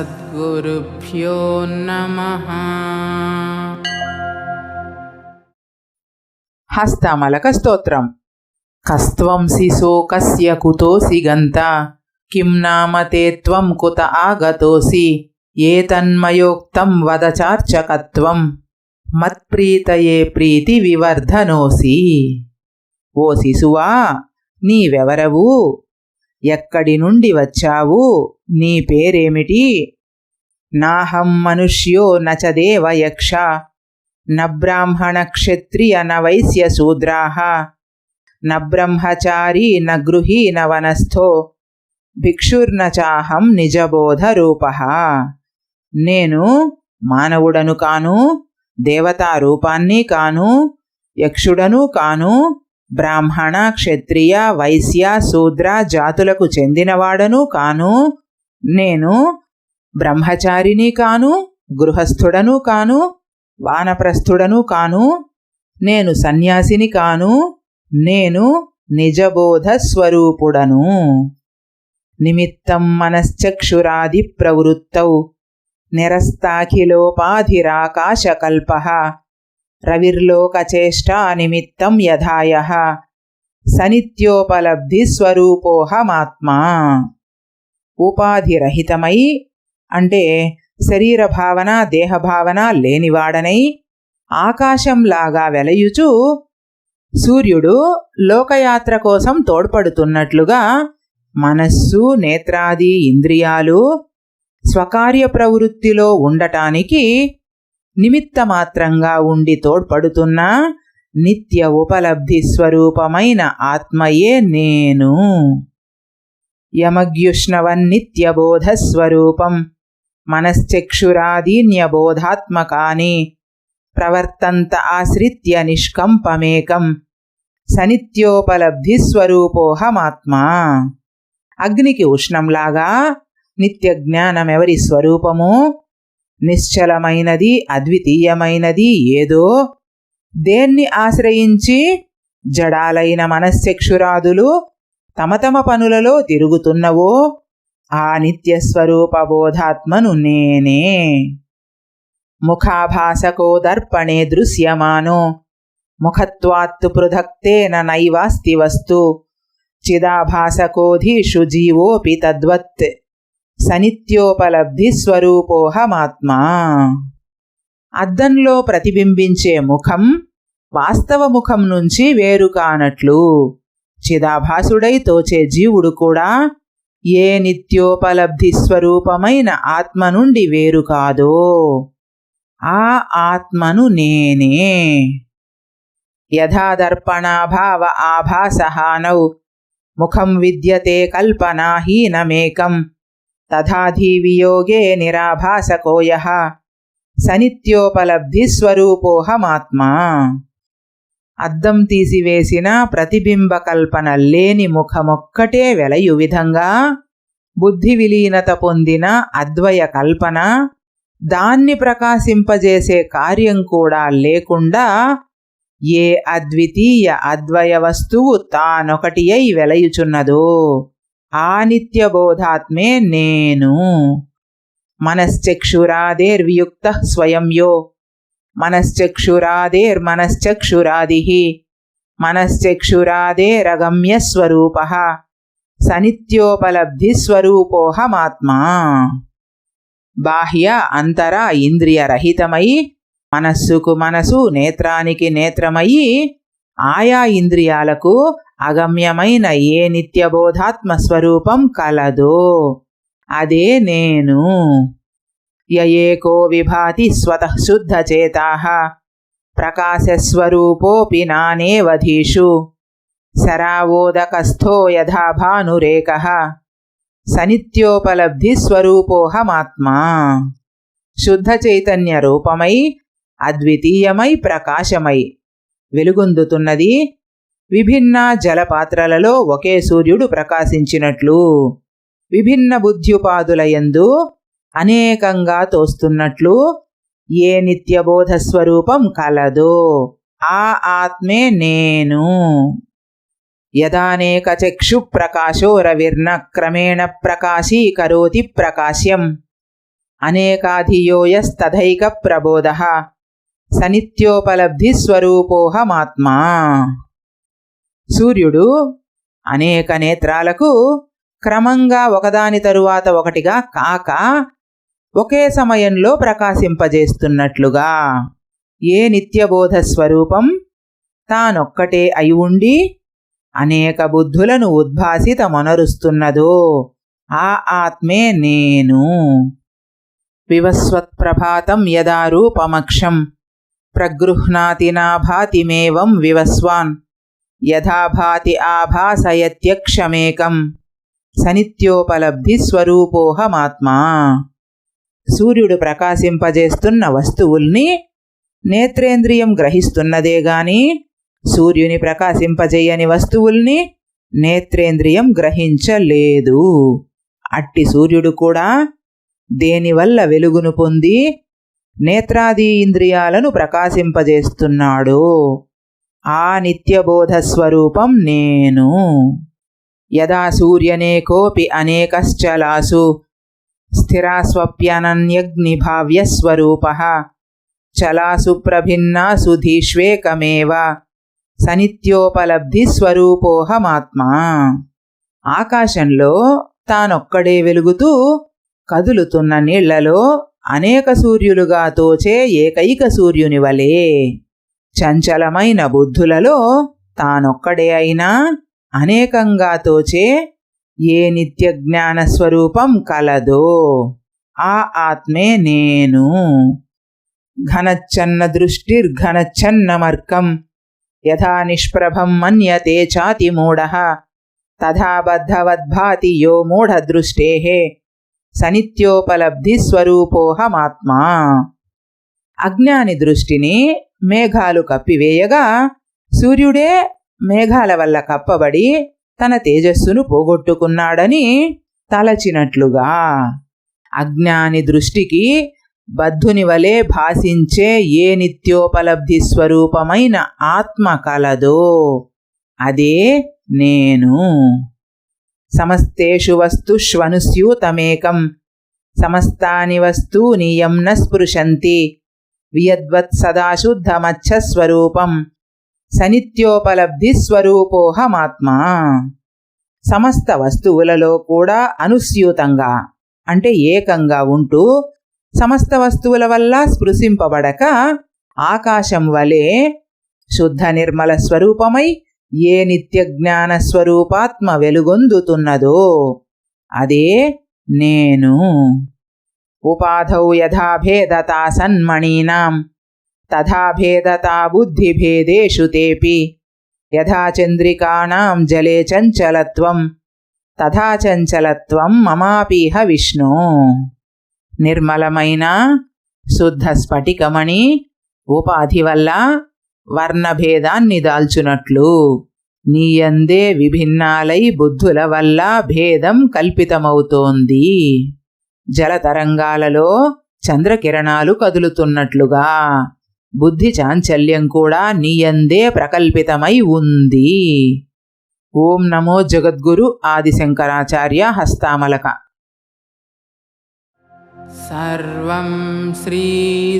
श्रीसद्गुरुभ्यो नमः హస్తమలక స్తోత్రం కస్త్వంసి శోకస్య కుతోసి గంత కిం నామ తే త్వం కుత ఆగతోసి ఏతన్మయోక్తం వద చార్చకత్వం మత్ప్రీతయే ప్రీతి వివర్ధనోసి ఓ శిశువా నీవెవరవు ఎక్కడి నుండి వచ్చావు నీ పేరేమిటి? నాహం మనుష్యో నచ దేవయక్ష న బ్రాహ్మణ క్షత్రియ న శూద్రాహ నబ్రహ్మచారీ న బ్రహ్మచారీ న గృహీ న భిక్షుర్న చాహం నిజబోధరూప నేను మానవుడను కాను దేవతా రూపాన్ని కాను యక్షుడను కాను బ్రాహ్మణ క్షత్రియ వైశ్య శూద్ర జాతులకు చెందినవాడను కాను నేను బ్రహ్మచారిని కాను గృహస్థుడను కాను వానప్రస్థుడను కాను నేను సన్యాసిని కాను నేను నిజబోధ స్వరూపుడను. నిమిత్తం మనశ్చక్షురాది ప్రవృత్తౌ నిరస్తాఖిలోపాధిరాకాశకల్ప రవిర్లోకచేష్టా నిమిత్తం యథాయ సనిత్యోపలబ్ధిస్వరూపోహమాత్మా ఉపాధిరహితమై అంటే శరీర భావన దేహభావన లేనివాడనై ఆకాశంలాగా వెలయుచు సూర్యుడు లోకయాత్ర కోసం తోడ్పడుతున్నట్లుగా మనస్సు నేత్రాది ఇంద్రియాలు స్వకార్య ప్రవృత్తిలో ఉండటానికి నిమిత్తమాత్రంగా ఉండి తోడ్పడుతున్న నిత్య ఉపలబ్ధి స్వరూపమైన ఆత్మయే నేను. యమగ్యుష్ణవన్నిత్యబోధస్వరూపం. మనశ్చక్షురాదీన్యబోధాత్మకాని. ప్రవర్తంత ఆశ్రిత్య నిష్కంపమేకం. సనిత్యోపలబ్ధిస్వరూపోహమాత్మా. అగ్నికి ఉష్ణంలాగా నిత్య జ్ఞానమెవరి స్వరూపము? నిశ్చలమైనది అద్వితీయమైనది ఏదో? దేన్ని ఆశ్రయించి? జడాలైన మనశ్చక్షురాదులు తమ తమ పనులలో తిరుగుతున్నవో ఆ నిత్యస్వరూపబోధాత్మను నేనే. ముఖాభాసకో దర్పణే దృశ్యమానో. ముఖత్వాత్తు పృథక్తేన నైవాస్తి వస్తు. చిదాభాసకోధీషు జీవోపి తద్వత్. సనిత్యోపలబ్ధిస్వరూపోహమాత్మా అద్దంలో ప్రతిబింబించే ముఖం వాస్తవ ముఖం నుంచి వేరు కానట్లు. చిదాభాసుడై తోచే జీవుడు కూడా ఏ నిత్యోపలబ్ధి స్వరూపమైన ఆత్మ నుండి వేరు కాదో ఆ ఆత్మను నేనే. యథాదర్పణాభావ ఆభాసహానౌ ముఖం విద్యతే కల్పనాహీనమేకం తథాధీవియోగే నిరాభాసకోయ సనిత్యోపలబ్ధిస్వరూపోహమాత్మా అద్దం తీసివేసిన ప్రతిబింబ కల్పన లేని ముఖమొక్కటే వెలయు విధంగా బుద్ధి విలీనత పొందిన అద్వయ కల్పన దాన్ని ప్రకాశింపజేసే కార్యం కూడా లేకుండా ఏ అద్వితీయ అద్వయ వస్తువు తానొకటి అయి వెలయుచున్నదో ఆ నిత్యబోధాత్మే నేను. మనశ్చక్షురాదేర్వియుక్త స్వయం యో మనశ్చక్షురాదేర్మనశ్చక్షురాది. మనశ్చక్షురాదేరగమ్య స్వరూప సనిత్యోపలబ్ధిస్వరూపోహమాత్మా. బాహ్య అంతర ఇంద్రియరహితమై మనస్సుకు మనసు నేత్రానికి నేత్రమయ్యి ఆయా ఇంద్రియాలకు అగమ్యమైన ఏ నిత్యబోధాత్మ స్వరూపం కలదో అదే నేను. యయేకో విభాతి స్వతః శుద్ధచేతా. ప్రకాశస్వరూపోపి నానేవధీషు శరావోదకస్థో యథా భానురేక. సనిత్యోపలబ్ధిస్వరూపోహమాత్మా శుద్ధ చైతన్య రూపమై అద్వితీయమై ప్రకాశమై. వెలుగొందుతున్నది విభిన్న జలపాత్రలలో ఒకే సూర్యుడు ప్రకాశించినట్లు. విభిన్న బుద్ధ్యుపాదులయందు అనేకంగా తోస్తున్నట్లు ఏ నిత్యబోధ స్వరూపం కలదో. ఆ ఆత్మే నేను. యదానేక చక్షు ప్రకాశో రవిర్న క్రమేణ ప్రకాశీకరోతి ప్రకాశ్యం. అనేకాధియోయస్తథైక ప్రబోధ సనిత్యోపలబ్ధిస్వరూపోహమాత్మా. సూర్యుడు అనేక నేత్రాలకు క్రమంగా ఒకదాని తరువాత ఒకటిగా కాక ఒకే సమయంలో ప్రకాశింపజేస్తున్నట్లుగా. ఏ నిత్యబోధ స్వరూపం తానొక్కటే అయి ఉండి అనేక బుద్ధులను ఉద్భాసితమొనరుస్తున్నదో ఆ ఆత్మే నేను. వివస్వత్ప్రభాతం యదా రూపమక్షం ప్రగృహ్ణాతి నాభాతిమేవం వివస్వాన్ యథాభాతి ఆభాసయత్యక్షమేకం సనిత్యోపలబ్ధిస్వరూపోహమాత్మా. సూర్యుడు ప్రకాశింపజేస్తున్న వస్తువుల్ని నేత్రేంద్రియం గ్రహిస్తున్నదే గాని సూర్యుని ప్రకాశింపజేయని వస్తువుల్ని నేత్రేంద్రియం గ్రహించలేదు. అట్టి సూర్యుడు కూడా దేనివల్ల వెలుగును పొంది నేత్రాది ఇంద్రియాలను ప్రకాశింపజేస్తున్నాడు? ఆ నిత్యబోధ స్వరూపం నేను. యదా సూర్యనేకోపి అనేకశ్చలాసు స్థిరాస్వప్యనన్యగ్నిభావ్యస్వరూప చలాసు ప్రభిన్నాసు ధీష్వేకమేవ సనిత్యోపలబ్ధి ఆకాశంలో తానొక్కడే వెలుగుతూ కదులుతున్న నీళ్ళలో అనేక సూర్యులుగా తోచే ఏకైక సూర్యుని వలే చంచలమైన బుద్ధులలో తానొక్కడే అయినా అనేకంగా తోచే ఏ నిత్య జ్ఞాన స్వరూపం కలదో ఆ ఆత్మే నేను. ఘనచ్చన్న దృష్టిర్ఘనచ్చన్నమర్కం యథా నిష్ప్రభం మన్యతే చాతి మూఢ. తథా బద్ధవద్భాతి యో మూఢదృష్టే. సనిత్యోపలబ్ధిస్వరూపోహమాత్మా. అజ్ఞాని దృష్టిని మేఘాలు కప్పివేయగా సూర్యుడే మేఘాల వల్ల కప్పబడి తన తేజస్సును పోగొట్టుకున్నాడని తలచినట్లుగా. అజ్ఞాని దృష్టికి బద్ధుని వలె భాసించే ఏ నిత్యోపలబ్ధి స్వరూపమైన ఆత్మ కలదో అదే నేను. సమస్తేషు వస్తుష్వనుస్యూతమేకం సమస్తాని వస్తూని యం న స్పృశంతి. వియద్వత్ సదా స్వరూపం. సనిత్యోపలబ్ధి స్వరూపోహమాత్మా సమస్త వస్తువులలో కూడా అనుస్యూతంగా అంటే ఏకంగా ఉంటూ సమస్త వస్తువుల వల్ల స్పృశింపబడక ఆకాశం వలె శుద్ధ నిర్మల స్వరూపమై ఏ నిత్య జ్ఞాన స్వరూపాత్మ వెలుగొందుతున్నదో అదే నేను. ఉపాధౌ యథా భేదతా సన్మణీనాం తథా భేదతా బుద్ధిభేదేషు తేపి. యథా చంద్రికాణం జలే చంచలత్వం తథా చంచలత్వం మమాపీహ విష్ణు. నిర్మలమైన శుద్ధ స్ఫటికమణి ఉపాధి వల్ల వర్ణభేదాన్ని దాల్చునట్లు. నీయందే విభిన్నాలై బుద్ధుల వల్ల భేదం కల్పితమవుతోంది. జలతరంగాలలో చంద్రకిరణాలు కదులుతున్నట్లుగా. బుద్ధి చాంచల్యం కూడా నీయందే ప్రకల్పితమై ఉంది ఓం నమో జగద్గురు ఆదిశంకరాచార్య హస్తామలక सर्वं श्रीसद्गुरार्पणम्